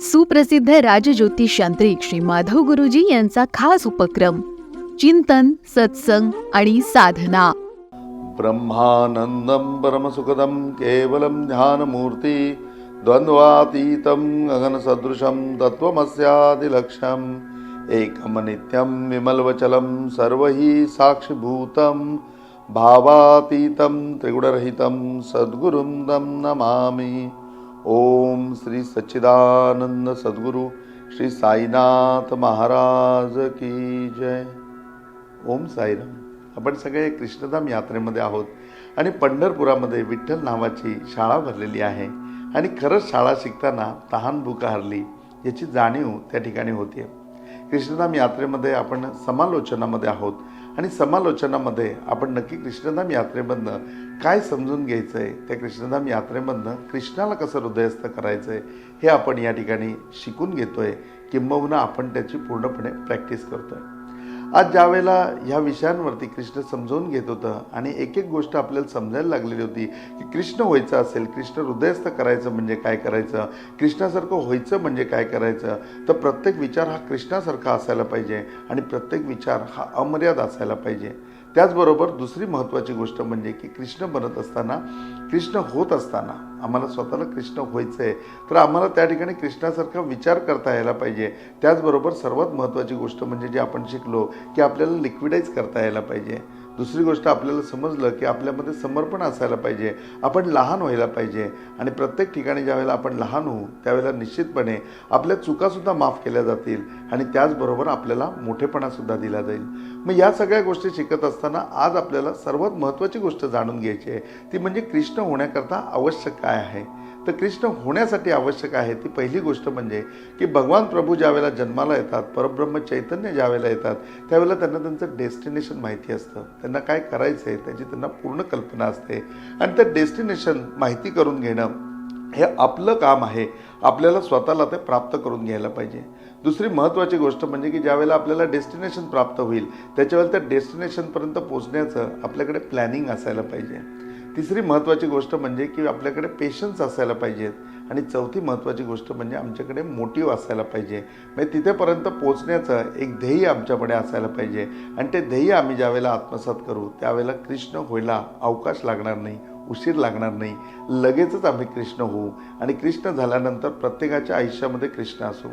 सुप्रसिद्ध राजज्योतिष यांत्रिक श्री माधव गुरुजी यांचा खास उपक्रम चिंतन सत्संग आणि साधना. ब्रह्मानन्दं परमसुखदं केवलं ध्यानमूर्ति द्वन्द्वातीतं गगनसदृशं तत्त्वमस्यादिलक्ष्यम् एकं नित्यं विमलवचलं सर्वहि साक्षीभूतम भावातीतम त्रिगुणरहितं सद्गुरुम दम नमामि. ओम श्री सच्चिदानंद सद्गुरु श्री साईनाथ महाराज की जय. ओम साईराम. आपण सगळे कृष्णधाम यात्रेमध्ये आहोत आणि पंढरपुरामध्ये विठ्ठल नावाची शाळा भरलेली आहे आणि खरंच शाळा शिकताना तहान भूक हरली याची जाणीव त्या ठिकाणी होते कृष्णधाम यात्रेमध्ये आपण समालोचनामध्ये आहोत. आणि समालोचनामध्ये आपण नक्की कृष्णधाम यात्रेमधनं काय समजून घ्यायचं आहे त्या कृष्णधाम यात्रेमधनं कृष्णाला कसं हृदयस्थ करायचं आहे हे आपण या ठिकाणी शिकून घेतो आहे किंबहुना आपण त्याची पूर्णपणे प्रॅक्टिस करतो आहे आज ज्या वेळेला ह्या विषयांवरती कृष्ण समजावून घेत होतं आणि एक एक गोष्ट आपल्याला समजायला लागलेली होती की कृष्ण व्हायचं असेल कृष्ण हृदयस्थ करायचं म्हणजे काय करायचं कृष्णासारखं व्हायचं म्हणजे काय करायचं तर प्रत्येक विचार हा कृष्णासारखा असायला पाहिजे आणि प्रत्येक विचार हा अमर्याद असायला पाहिजे. त्याचबरोबर दुसरी महत्त्वाची गोष्ट म्हणजे की कृष्ण बनत असताना कृष्ण होत असताना आम्हाला स्वतःला कृष्ण व्हायचं आहे तर आम्हाला त्या ठिकाणी कृष्णासारखा विचार करता यायला पाहिजे. त्याचबरोबर सर्वात महत्त्वाची गोष्ट म्हणजे जे आपण शिकलो की आपल्याला लिक्विडाईज करता यायला पाहिजे. दुसरी गोष्ट आपल्याला समजलं की आपल्यामध्ये समर्पण असायला पाहिजे आपण लहान व्हायला पाहिजे आणि प्रत्येक ठिकाणी ज्यावेळेला आपण लहान होऊ त्यावेळेला निश्चितपणे आपल्या चुकासुद्धा माफ केल्या जातील आणि त्याचबरोबर आपल्याला मोठेपणासुद्धा दिला जाईल. मग या सगळ्या गोष्टी शिकत असताना आज आपल्याला सर्वात महत्त्वाची गोष्ट जाणून घ्यायची आहे ती म्हणजे कृष्ण होण्याकरता आवश्यक काय आहे? तर कृष्ण होण्यासाठी आवश्यक आहे ती पहिली गोष्ट म्हणजे की भगवान प्रभू ज्यावेळेला जन्माला येतात परब्रह्म चैतन्य ज्यावेळेला येतात त्यावेळेला त्यांना त्यांचं डेस्टिनेशन माहिती असतं. त्यांना काय करायचं आहे त्याची त्यांना पूर्ण कल्पना असते. आणि त्या डेस्टिनेशन माहिती करून घेणं हे आपलं काम आहे. आपल्याला स्वतःला ते प्राप्त करून घ्यायला पाहिजे. दुसरी महत्त्वाची गोष्ट म्हणजे की ज्यावेळेला आपल्याला डेस्टिनेशन प्राप्त होईल त्याच्यावेळेला त्या डेस्टिनेशनपर्यंत पोचण्याचं आपल्याकडे प्लॅनिंग असायला पाहिजे. तिसरी महत्त्वाची गोष्ट म्हणजे की आपल्याकडे पेशन्स असायला पाहिजेत आणि चौथी महत्त्वाची गोष्ट म्हणजे आमच्याकडे मोटिव्ह असायला पाहिजे. म्हणजे तिथेपर्यंत पोचण्याचं एक ध्येय आमच्याकडे असायला पाहिजे. आणि ते ध्येय आम्ही ज्यावेळेला आत्मसात करू त्यावेळेला कृष्ण व्हायला अवकाश लागणार नाही उशीर लागणार नाही. लगेचच आम्ही कृष्ण होऊ. आणि कृष्ण झाल्यानंतर प्रत्येकाच्या आयुष्यामध्ये कृष्ण असू.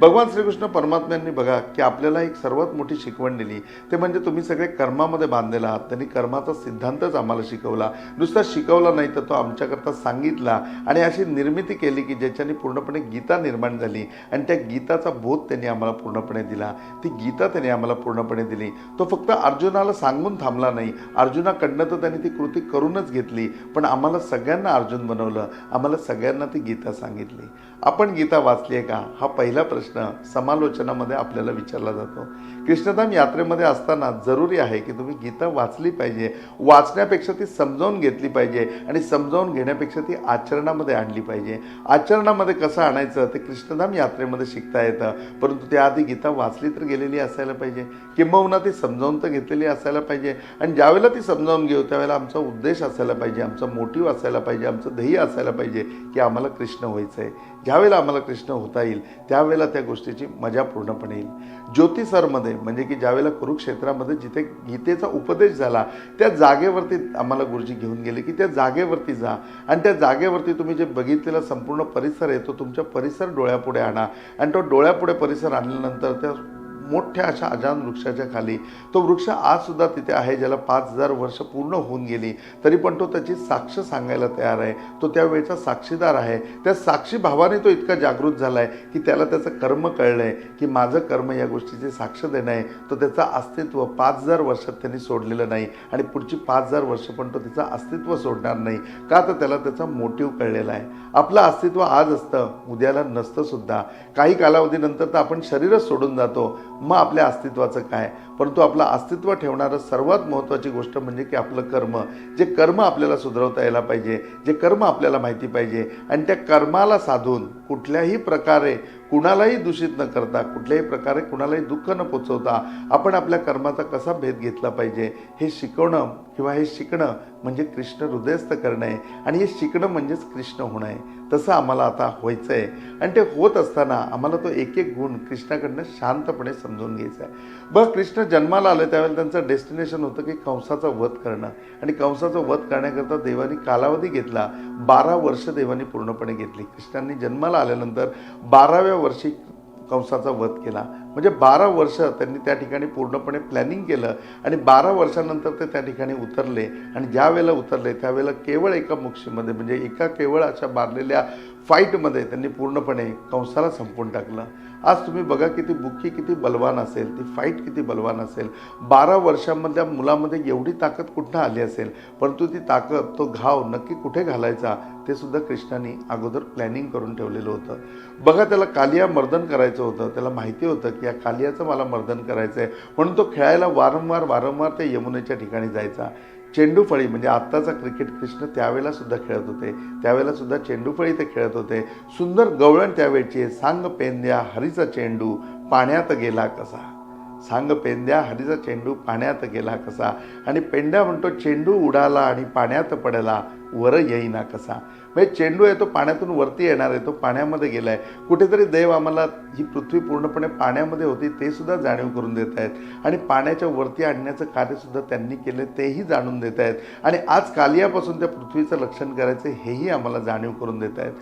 भगवान श्रीकृष्ण परमात्म्यांनी बघा की आपल्याला एक सर्वात मोठी शिकवण दिली. ते म्हणजे तुम्ही सगळे कर्मामध्ये बांधलेला आहात. त्यांनी कर्माचा सिद्धांतच आम्हाला शिकवला. नुसता शिकवला नाही तर तो आमच्याकरता सांगितला. आणि अशी निर्मिती केली की ज्याच्याने पूर्णपणे गीता निर्माण झाली. आणि त्या गीताचा बोध त्यांनी आम्हाला पूर्णपणे दिला. ती गीता त्यांनी आम्हाला पूर्णपणे दिली. तो फक्त अर्जुनाला सांगून थांबला नाही. अर्जुनाकडनं तर त्यांनी ती कृती करूनच घेतली. पण आम्हाला सगळ्यांना अर्जुन बनवलं. आम्हाला सगळ्यांना ती गीता सांगितली. आपण गीता वाचली आहे का? हा पहिला प्रश्न समालोचनामध्ये आपल्याला विचारला जातो. कृष्णधाम यात्रेमध्ये असताना जरुरी आहे की तुम्ही गीता वाचली पाहिजे. वाचण्यापेक्षा ती समजावून घेतली पाहिजे आणि समजावून घेण्यापेक्षा ती आचरणामध्ये आणली पाहिजे. आचरणामध्ये कसं आणायचं ते कृष्णधाम यात्रेमध्ये शिकता येतं. परंतु त्याआधी गीता वाचली तर गेलेली असायला पाहिजे. किंबहुना ती समजावून तर घेतलेली असायला पाहिजे. आणि ज्यावेळेला ती समजावून घेऊ त्यावेळेला आमचा उद्देश असायला पाहिजे. आमचा मोटिव्ह असायला पाहिजे. आमचं ध्येय असायला पाहिजे की आम्हाला कृष्ण व्हायचं आहे ज्यावेळेला आम्हाला कृष्ण होता येईल त्यावेळेला त्या गोष्टीची मजा पूर्णपणे येईल. ज्योतिसरमध्ये म्हणजे की ज्यावेळेला कुरुक्षेत्रामध्ये जिथे गीतेचा उपदेश झाला त्या जागेवरती आम्हाला गुरुजी घेऊन गेले की त्या जागेवरती जा. आणि त्या जागेवरती तुम्ही जे बघितलेला संपूर्ण परिसर आहे तो तुमच्या परिसर डोळ्यापुढे आणा. आणि तो डोळ्यापुढे परिसर आणल्यानंतर त्या मोठ्या अशा अजान वृक्षाच्या खाली. तो वृक्ष आज सुद्धा तिथे आहे ज्याला पाच हजार वर्ष पूर्ण होऊन गेली. तरी पण तो त्याची साक्ष सांगायला तयार आहे. तो त्यावेळेचा साक्षीदार आहे. त्या साक्षी भावाने तो इतका जागृत झाला आहे की त्याला त्याचं कर्म कळलं आहे की माझं कर्म या गोष्टीची साक्ष देणं आहे. तो त्याचं अस्तित्व पाच हजार वर्षात त्यांनी सोडलेलं नाही आणि पुढची पाच हजार वर्ष पण तो तिचं अस्तित्व सोडणार नाही. का तर त्याला त्याचा मोटिव्ह कळलेला आहे. आपलं अस्तित्व आज असतं उद्याला नसतं सुद्धा. काही कालावधीनंतर तर आपण शरीरच सोडून जातो. मग आपल्या अस्तित्वाचं काय? परंतु आपलं अस्तित्व ठेवणारं सर्वात महत्त्वाची गोष्ट म्हणजे की आपलं कर्म. जे कर्म आपल्याला सुधरवता यायला पाहिजे जे कर्म आपल्याला माहिती पाहिजे. आणि त्या कर्माला साधून कुठल्याही प्रकारे कुणालाही दूषित न करता कुठल्याही प्रकारे कुणालाही दुःख न पोचवता आपण आपल्या कर्माचा कसा भेद घेतला पाहिजे हे शिकवणं किंवा हे शिकणं म्हणजे कृष्ण हृदयस्थ करणं आहे आणि हे शिकणं म्हणजेच कृष्ण होणं. आहे तसं आम्हाला आता व्हायचं आहे आणि ते होत असताना आम्हाला तो एक एक गुण कृष्णाकडनं शांतपणे समजून घ्यायचा आहे. बघ कृष्ण जन्माला आले त्यावेळेला त्यांचं डेस्टिनेशन होतं की कंसाचा वध करणं. आणि कंसाचा वध करण्याकरता देवानी कालावधी घेतला. बारा वर्ष देवानी पूर्णपणे घेतली. कृष्णांनी जन्माला आल्यानंतर बाराव्या वर्षी कंसाचा वध केला. म्हणजे बारा वर्ष त्यांनी त्या ठिकाणी पूर्णपणे प्लॅनिंग केलं आणि बारा वर्षानंतर ते त्या ठिकाणी उतरले. आणि ज्या वेळेला उतरले त्यावेळेला केवळ एका मुक्षीमध्ये म्हणजे एका केवळ अशा मारलेल्या फाईटमध्ये त्यांनी पूर्णपणे कंसाला संपवून टाकलं. आज तुम्ही बघा किती बुक्की किती बलवान असेल ती फाईट किती बलवान असेल. बारा वर्षामधल्या मुलामध्ये एवढी ताकद कुठनं आली असेल? परंतु ती ताकद तो घाव नक्की कुठे घालायचा? ते सुद्धा कृष्णाने अगोदर प्लॅनिंग करून ठेवलेलं होतं. बघा त्याला कालिया मर्दन करायचं होतं. त्याला माहिती होतं की या कालियाचं मला मर्दन करायचं आहे म्हणून तो खेळायला वारंवार वारंवार त्या यमुनेच्या ठिकाणी जायचा. चेंडू फळी म्हणजे आत्ताचा क्रिकेट कृष्ण त्यावेळेला सुद्धा खेळत होते. त्यावेळेला सुद्धा चेंडू फळी ते खेळत होते. सुंदर गवळण त्यावेळचे. सांग पेंद्या हरीचा चेंडू पाण्यात गेला कसा? सांग पेंद्या हरीचा चेंडू पाण्यात गेला कसा? आणि पेंड्या म्हणतो चेंडू उडाला आणि पाण्यात पडला. वर येईना कसा? म्हणजे चेंडू आहे तो पाण्यातून वरती येणार आहे तो पाण्यामध्ये गेलाय. कुठेतरी देव आम्हाला ही पृथ्वी पूर्णपणे पाण्यामध्ये होती ते सुद्धा जाणीव करून देत आहेत. आणि पाण्याच्या वरती आणण्याचं कार्यसुद्धा त्यांनी केलं तेही जाणून देत आहेत. आणि आज कालियापासून त्या पृथ्वीचं लक्षण करायचं हेही आम्हाला जाणीव करून देत आहेत.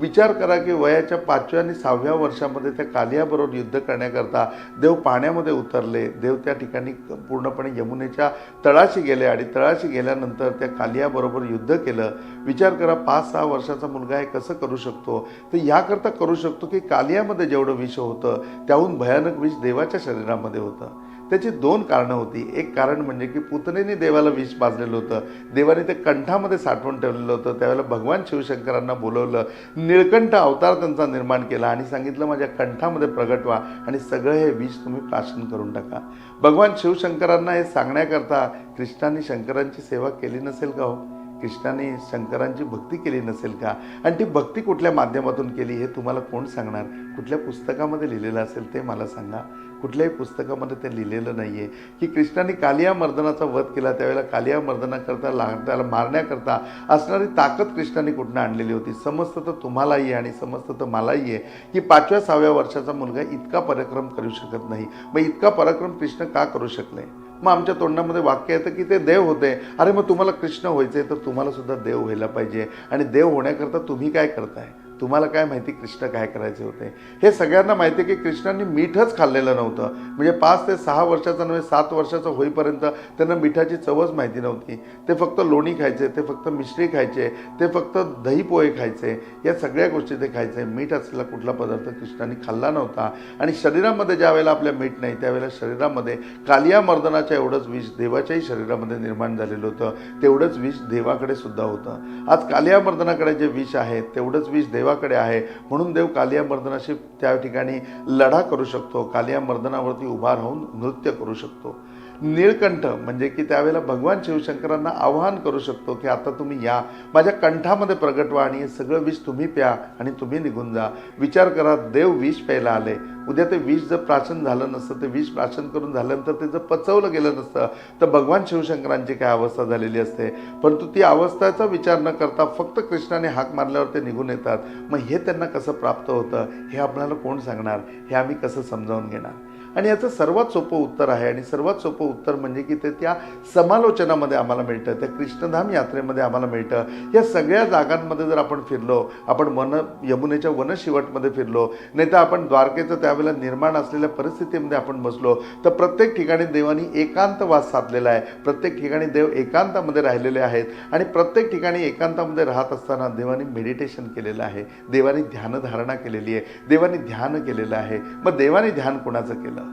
विचार करा की वयाच्या पाचव्या आणि सहाव्या वर्षामध्ये त्या कालियाबरोबर युद्ध करण्याकरता देव पाण्यामध्ये उतरले. देव त्या ठिकाणी पूर्णपणे यमुनेच्या तळाशी गेले आणि तळाशी गेल्यानंतर त्या कालियाबरोबर युद्ध केलं. विचार करा पाच सहा वर्षाचा मुलगा हे कसं करू शकतो? तर याकरता करू शकतो की कालियामध्ये जेवढं विष होतं त्याहून भयानक विष देवाच्या शरीरामध्ये होतं. त्याची दोन कारणं होती. एक कारण म्हणजे की पुतनेने देवाला विष पाजलेलं होतं. देवाने ते कंठामध्ये साठवून ठेवलेलं होतं. त्यावेळेला भगवान शिवशंकरांना बोलवलं निळकंठ अवतार त्यांचा निर्माण केला आणि सांगितलं माझ्या कंठामध्ये प्रगट व्हा आणि सगळं हे विष तुम्ही प्राशन करून टाका. भगवान शिवशंकरांना हे सांगण्याकरता कृष्णाने शंकरांची सेवा केली नसेल का हो? कृष्णाने शंकरांची भक्ती केली नसेल का? आणि ती भक्ती कुठल्या माध्यमातून केली हे तुम्हाला कोण सांगणार? कुठल्या पुस्तकामध्ये लिहिलेलं असेल ते मला सांगा. कुठल्याही पुस्तकामध्ये ते लिहिलेलं नाही आहे की कृष्णाने कालिया मर्दनाचा वध केला त्यावेळेला कालिया मर्दनाकरता ला त्याला मारण्याकरता असणारी ताकद कृष्णाने कुठनं आणलेली होती? समजतं तर तुम्हालाही आहे आणि समजतं तर मलाही आहे. की पाचव्या सहाव्या वर्षाचा मुलगा इतका पराक्रम करू शकत नाही. मग इतका पराक्रम कृष्ण का करू शकले? मग आमच्या तोंडामध्ये वाक्य येतं की ते देव होते. अरे मग तुम्हाला कृष्ण व्हायचे तर तुम्हाला सुद्धा देव व्हायला पाहिजे. आणि देव होण्याकरता तुम्ही काय करताय? तुम्हाला काय माहिती कृष्ण काय करायचे होते? हे सगळ्यांना माहिती आहे की कृष्णांनी मीठच खाल्लेलं नव्हतं. म्हणजे पाच ते सहा वर्षाचा नव्हे सात वर्षाचं होईपर्यंत त्यांना मिठाची चवच माहिती नव्हती. ते फक्त लोणी खायचे ते फक्त मिश्री खायचे ते फक्त दही पोहे खायचे. या सगळ्या गोष्टी ते खायचे. मीठ असलेला कुठला पदार्थ कृष्णाने खाल्ला नव्हता. आणि शरीरामध्ये ज्या वेळेला आपल्या मीठ नाही त्यावेळेला शरीरामध्ये कालिया मर्दनाच्या एवढंच विष देवाच्याही शरीरामध्ये निर्माण झालेलं होतं. तेवढंच विष देवाकडे सुद्धा होतं. आज कालिया मर्दनाकडे जे विष आहे तेवढंच विष देवाकडे आहे. म्हणून देव कालिया मर्दनाशी त्या ठिकाणी लढा करू शकतो. कालिया मर्दनावरती उभा राहून नृत्य करू शकतो. निळकंठ म्हणजे की त्यावेळेला भगवान शिवशंकरांना आवाहन करू शकतो की आता तुम्ही या. माझ्या कंठामध्ये प्रगट व्हा आणि हे सगळं विष तुम्ही प्या आणि तुम्ही निघून जा. विचार करा देव विष प्यायला आले. उद्या ते विष जर प्राशन झालं नसतं ते विष प्राशन करून झाल्यानंतर ते जर पचवलं गेलं नसतं तर भगवान शिवशंकरांची काय अवस्था झालेली असते? परंतु ती अवस्थेचा विचार न करता फक्त कृष्णाने हाक मारल्यावर ते निघून येतात. मग हे त्यांना कसं प्राप्त होतं? हे आपल्याला कोण सांगणार? हे आम्ही कसं समजावून घेणार? आणि याचं सर्वात सोपं उत्तर आहे. आणि सर्वात सोपं उत्तर म्हणजे की ते त्या समालोचनामध्ये आम्हाला मिळतं. त्या कृष्णधाम यात्रेमध्ये आम्हाला मिळतं. या सगळ्या जागांमध्ये जर आपण फिरलो आपण वन यमुनेच्या वनशिवटमध्ये फिरलो नाही तर आपण द्वारकेचं त्यावेळेला निर्माण असलेल्या परिस्थितीमध्ये आपण बसलो तर प्रत्येक ठिकाणी देवानी एकांतवास साधलेला आहे. प्रत्येक ठिकाणी देव एकांतामध्ये राहिलेले आहेत. आणि प्रत्येक ठिकाणी एकांतामध्ये राहत असताना देवानी मेडिटेशन केलेलं आहे. देवानी ध्यानधारणा केलेली आहे. देवानी ध्यान केलेलं आहे. मग देवाने ध्यान कोणाचं केलं?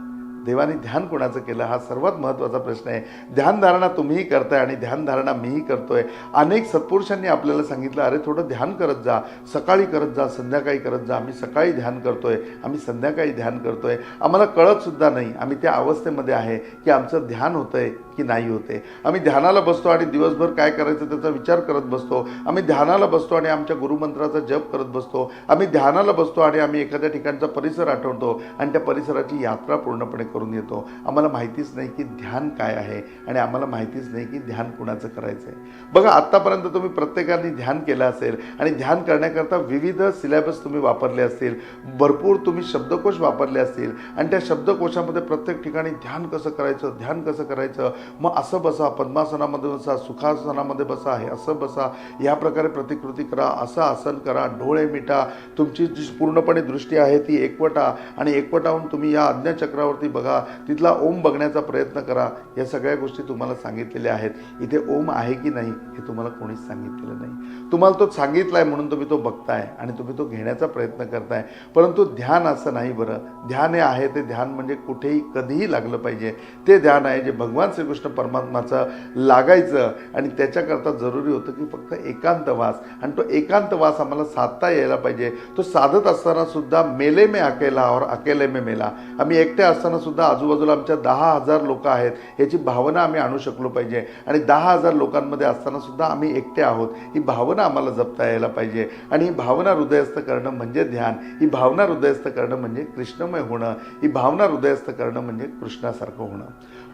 देवाने ध्यान कोणाचं केलं? हा सर्वात महत्त्वाचा प्रश्न आहे. ध्यानधारणा तुम्हीही करताय आणि ध्यानधारणा मीही करतोय. अनेक सत्पुरुषांनी आपल्याला सांगितलं अरे थोडं ध्यान करत जा. सकाळी करत जा संध्याकाळी करत जा. आम्ही सकाळी ध्यान करतोय. आम्ही संध्याकाळी ध्यान करतोय. आम्हाला कळतसुद्धा नाही. आम्ही त्या अवस्थेमध्ये आहे की आमचं ध्यान होतं आहे की नाही होते आम्ही ध्यानाला बसतो आणि दिवसभर काय करायचं त्याचा विचार करत बसतो. आम्ही ध्यानाला बसतो आणि आमच्या गुरुमंत्राचा जप करत बसतो. आम्ही ध्यानाला बसतो आणि आम्ही एखाद्या ठिकाणचा परिसर आठवतो आणि त्या परिसराची यात्रा पूर्णपणे करून येतो आम्हाला माहितीच नाही की ध्यान काय आहे आणि आम्हाला माहितीच नाही की ध्यान कुणाचं करायचं आहे. बघा आत्तापर्यंत तुम्ही प्रत्येकाने ध्यान केलं असेल आणि ध्यान करण्याकरता विविध सिलेबस तुम्ही वापरले असतील. भरपूर तुम्ही शब्दकोश वापरले असतील आणि त्या शब्दकोशामध्ये प्रत्येक ठिकाणी ध्यान कसं करायचं ध्यान कसं करायचं? मग असं बसा पद्मासनामध्ये बसा सुखासनामध्ये बसा हे असं बसा. या प्रकारे प्रतिकृती करा असं आसन करा डोळे मिटा. तुमची जी पूर्णपणे दृष्टी आहे ती एकवटा आणि एकवटाहून तुम्ही या आज्ञाचक्रावरती बघा. तिथला ओम बघण्याचा प्रयत्न करा. या सगळ्या गोष्टी तुम्हाला सांगितलेल्या आहेत. इथे ओम आहे की नाही हे तुम्हाला कोणीच सांगितलेलं नाही. तुम्हाला तो सांगितलाय म्हणून तुम्ही तो बघताय आणि तुम्ही तो घेण्याचा प्रयत्न करताय. परंतु ध्यान असं नाही बरं. ध्यान हे आहे ते ध्यान म्हणजे कुठेही कधीही लागलं पाहिजे. ते ध्यान आहे जे भगवान श्रीकृष्ण परमात्माचं लागायचं आणि त्याच्याकरता जरुरी होतं की फक्त एकांतवास आणि तो एकांतवास आम्हाला साधता यायला पाहिजे. तो साधत असताना सुद्धा मेले मे अकेला और अकेले मे मेला. आम्ही एकटे असताना सुद्धा सुद्धा आजूबाजूला आमच्या दहा हजार लोक आहेत याची भावना आम्ही आणू शकलो पाहिजे. आणि दहा हजार लोकांमध्ये असताना सुद्धा आम्ही एकटे आहोत ही भावना आम्हाला जपता यायला पाहिजे. आणि ही भावना हृदयस्थ करणं म्हणजे ध्यान ही भावना हृदयस्थ करणं म्हणजे कृष्णमय होणं ही भावना हृदयस्थ करणं म्हणजे कृष्णासारखं होणं.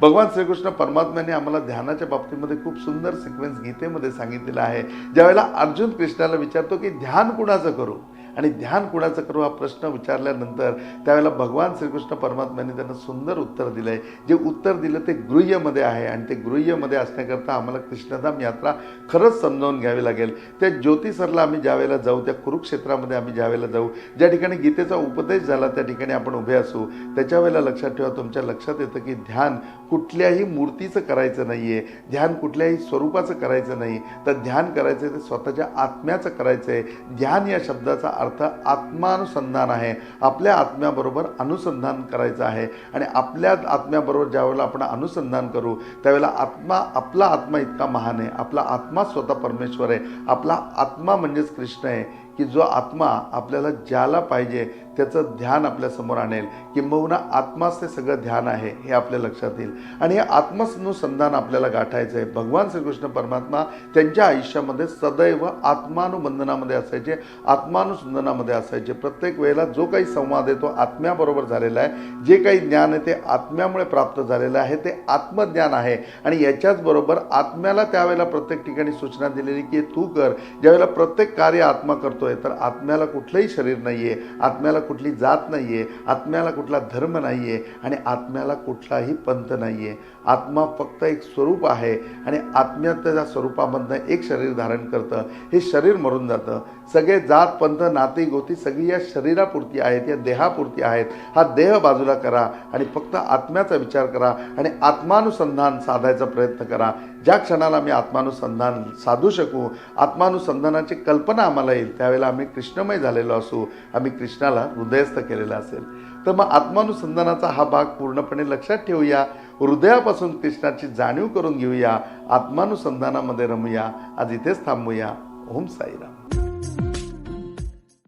भगवान श्रीकृष्ण परमात्म्याने आम्हाला ध्यानाच्या बाबतीमध्ये खूप सुंदर सिक्वेन्स गीतेमध्ये सांगितलेला आहे. ज्यावेळेला अर्जुन कृष्णाला विचारतो की ध्यान कुणाचं करू? आणि ध्यान कुणाचं करू हा प्रश्न विचारल्यानंतर त्यावेळेला भगवान श्रीकृष्ण परमात्म्याने त्यांना सुंदर उत्तर दिलं आहे जे उत्तर दिलं ते गृह्यमध्ये आहे आणि ते गृह्यमध्ये असण्याकरता आम्हाला कृष्णधाम यात्रा खरंच समजावून घ्यावी लागेल. त्या ज्योतिसरला आम्ही ज्यावेळेला जाऊ त्या कुरुक्षेत्रामध्ये आम्ही ज्यावेळेला जाऊ ज्या ठिकाणी गीतेचा उपदेश झाला त्या ठिकाणी आपण उभे असू त्याच्या वेळेला लक्षात ठेवा तुमच्या लक्षात येतं की ध्यान कुठल्याही मूर्तीचं करायचं नाही आहे ध्यान कुठल्याही स्वरूपाचं करायचं नाही. तर ध्यान करायचं आहे ते स्वतःच्या आत्म्याचं करायचं आहे ध्यान या शब्दाचा अर्थ आत्मानुसंधान आहे. आपल्या आत्म्याबरोबर अनुसंधान करायचं आहे. आणि आपल्या आत्म्याबरोबर ज्यावेळेला आपण अनुसंधान करू त्यावेळेला आत्मा आपला आत्मा इतका महान आहे. आपला आत्मा स्वतः परमेश्वर आहे. आपला आत्मा म्हणजेच कृष्ण आहे की जो आत्मा आपल्याला ज्याला पाहिजे त्याचं ध्यान आपल्यासमोर आणेल किंबहुना आत्माच ते सगळं ध्यान आहे हे आपल्या लक्षात येईल. आणि हे आत्मसनुसंधान आपल्याला गाठायचं आहे. भगवान श्रीकृष्ण परमात्मा त्यांच्या आयुष्यामध्ये सदैव आत्मानुबंधनामध्ये असायचे. आत्मानुसंधनामध्ये असायचे. प्रत्येक वेळेला जो काही संवाद आहे तो आत्म्याबरोबर झालेला आहे. जे काही ज्ञान आहे ते आत्म्यामुळे प्राप्त झालेलं आहे. ते आत्मज्ञान आहे. आणि याच्याचबरोबर आत्म्याला त्यावेळेला प्रत्येक ठिकाणी सूचना दिलेली की तू कर. ज्यावेळेला प्रत्येक कार्य आत्मा करतोय तर आत्म्याला कुठलंही शरीर नाही आहे आत्म्याला कुठली जात नाही आहे आत्म्याला कुठला धर्म नाही आहे आणि आत्म्याला कुठलाही पंथ नाही आहे आत्मा फक्त एक स्वरूप आहे आणि आत्म्याच्या स्वरूपामधनं एक शरीर धारण करतं. हे शरीर मरून जातं. सगळे जात पंथ नाती गोती सगळी या शरीरापुरती आहेत या देहापुरती आहेत. हा देह बाजूला करा आणि फक्त आत्म्याचा विचार करा आणि आत्मानुसंधान साधायचा प्रयत्न करा. ज्या क्षणाला आम्ही आत्मानुसंधान साधू शकू आत्मानुसंधानाची कल्पना आम्हाला येईल त्यावेळेला आम्ही कृष्णमय झालेलो असू आम्ही कृष्णाला हृदयस्थ केलेलं असेल. तर मग आत्मानुसंधानाचा हा भाग पूर्णपणे लक्षात ठेवूया. हृदयापासून कृष्णाची जाणीव करून घेऊया. आत्मानुसंधानामध्ये रमूया. आज इथेच थांबूया. ओम साईराम.